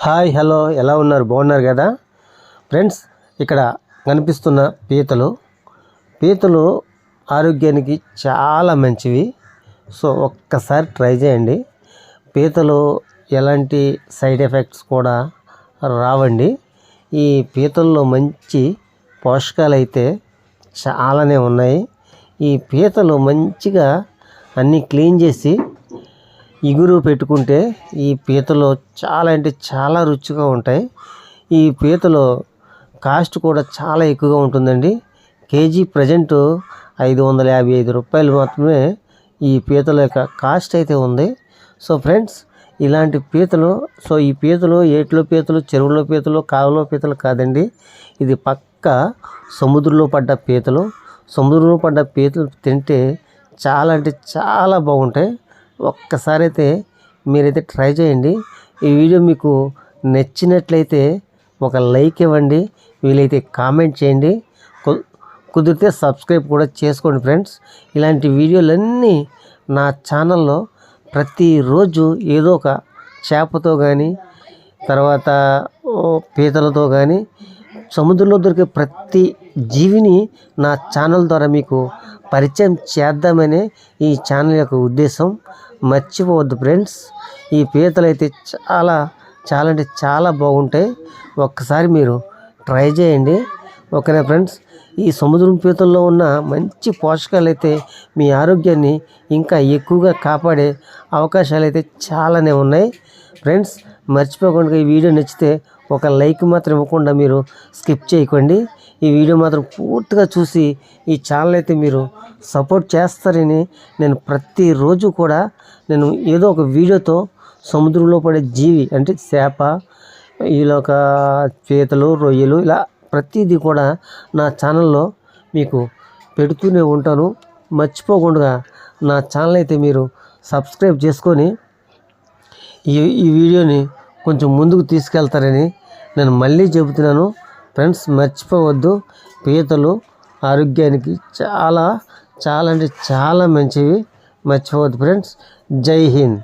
Hi hello ఎలా ఉన్నారు? బాగున్నారు కదా? ఫ్రెండ్స్ ఇక్కడ కనిపిస్తున్న పీతలు. పీతలు ఆరోగ్యానికి చాలా మంచివి. సో ఒక్కసారి ట్రై చేయండి. పీతలు ఎలాంటి సైడ్ ఎఫెక్ట్స్ కూడా రావండి. ఈ పీతల్లో మంచి పోషకాలు అయితే చాలానే ఉన్నాయి. ఈ పీతలు మంచిగా అన్నీ క్లీన్ చేసి ఇగురు పెట్టుకుంటే ఈ పీతలు చాలా అంటే చాలా రుచిగా ఉంటాయి. ఈ పీతలు కాస్ట్ కూడా చాలా ఎక్కువగా ఉంటుందండి. కేజీ ప్రజెంట్ ఐదు వందల యాభై ఐదు రూపాయలు మాత్రమే ఈ పీతల యొక్క కాస్ట్ అయితే ఉంది. సో ఫ్రెండ్స్ ఇలాంటి పీతలు సో ఈ పీతలు ఏట్లో పీతలు చెరువులో పీతలు కావలో పీతలు కాదండి. ఇది పక్క సముద్రంలో పడ్డ పీతలు. సముద్రంలో పడ్డ పీతలు తింటే చాలా అంటే చాలా బాగుంటాయి. ఒక్కసారి అయితే మీరైతే ట్రై చేయండి. ఈ వీడియో మీకు నచ్చినట్లయితే ఒక లైక్ ఇవ్వండి. వీలైతే కామెంట్ చేయండి. కు- కుదిరితే సబ్స్క్రైబ్ కూడా చేసుకోండి ఫ్రెండ్స్. ఇలాంటి వీడియోలన్నీ నా ఛానల్లో ప్రతిరోజు ఏదో ఒక చేపతో కానీ తర్వాత పీతలతో కానీ సముద్రంలో దొరికే ప్రతి జీవిని నా ఛానల్ ద్వారా మీకు పరిచయం చేద్దామనే ఈ ఛానల్ యొక్క ఉద్దేశం. మర్చిపోవద్దు ఫ్రెండ్స్. ఈ పీతలు అయితే చాలా చాలా అంటే చాలా బాగుంటాయి. ఒక్కసారి మీరు ట్రై చేయండి. ఓకేనా ఫ్రెండ్స్? ఈ సముద్రం పీతల్లో ఉన్న మంచి పోషకాలు అయితే మీ ఆరోగ్యాన్ని ఇంకా ఎక్కువగా కాపాడే అవకాశాలు అయితే చాలానే ఉన్నాయి. ఫ్రెండ్స్ మర్చిపోకుండా ఈ వీడియో నచ్చితే ఒక లైక్ మాత్రం ఇవ్వకుండా మీరు స్కిప్ చేయకండి. ఈ వీడియో మాత్రం పూర్తిగా చూసి ఈ ఛానల్ అయితే మీరు సపోర్ట్ చేస్తారని నేను ప్రతిరోజు కూడా నేను ఏదో ఒక వీడియోతో సముద్రంలో పడే జీవి అంటే చేప ఈలోక ఒక పీతలు రొయ్యలు ఇలా ప్రతిదీ కూడా నా ఛానల్లో మీకు పెడుతూనే ఉంటాను. మర్చిపోకుండా నా ఛానల్ అయితే మీరు సబ్స్క్రైబ్ చేసుకొని ఈ ఈ వీడియోని కొంచెం ముందుకు తీసుకెళ్తారని నేను మళ్ళీ చెబుతున్నాను. ఫ్రెండ్స్ మర్చిపోవద్దు. పీతలు ఆరోగ్యానికి చాలా చాలా అంటే చాలా మంచివి. మర్చిపోవద్దు. ఫ్రెండ్స్ జై హింద్.